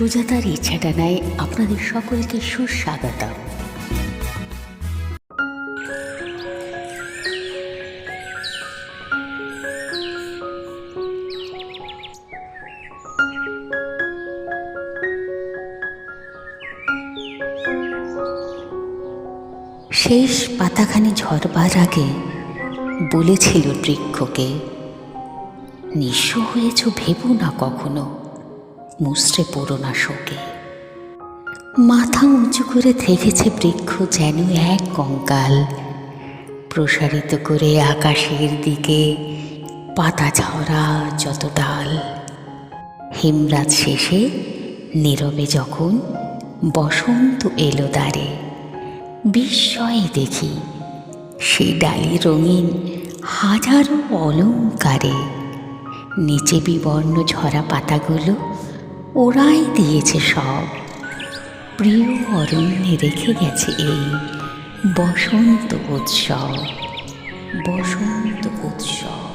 সুজাতার ইচ্ছাটা নেয় আপনাদের সকলকে সুস্বাগত। শেষ পাতাখানি ঝরবার আগে বলেছিল বৃক্ষকে, নিঃস্ব হয়েছ, ভেবো না কখনো। মুসড়ে পড়ো না শোকে। মাথা উঁচু করে থেকেছে বৃক্ষ যেন এক কঙ্কাল। প্রসারিত করে আকাশের দিকে পাতা ঝরা যত ডাল। হিমরাত শেষে, নীরবে যখন বসন্ত এলো দ্বারে, বিস্ময়ে দেখি সে ডালি রঙিন হাজারো অলঙ্কারে। নিচে বিবর্ণ ঝরা পাতাগুলো ওরাই দিয়েছে সব। প্রিয় অরণ্যে রেখে গেছে এই বসন্ত উৎসব। বসন্ত উৎসব।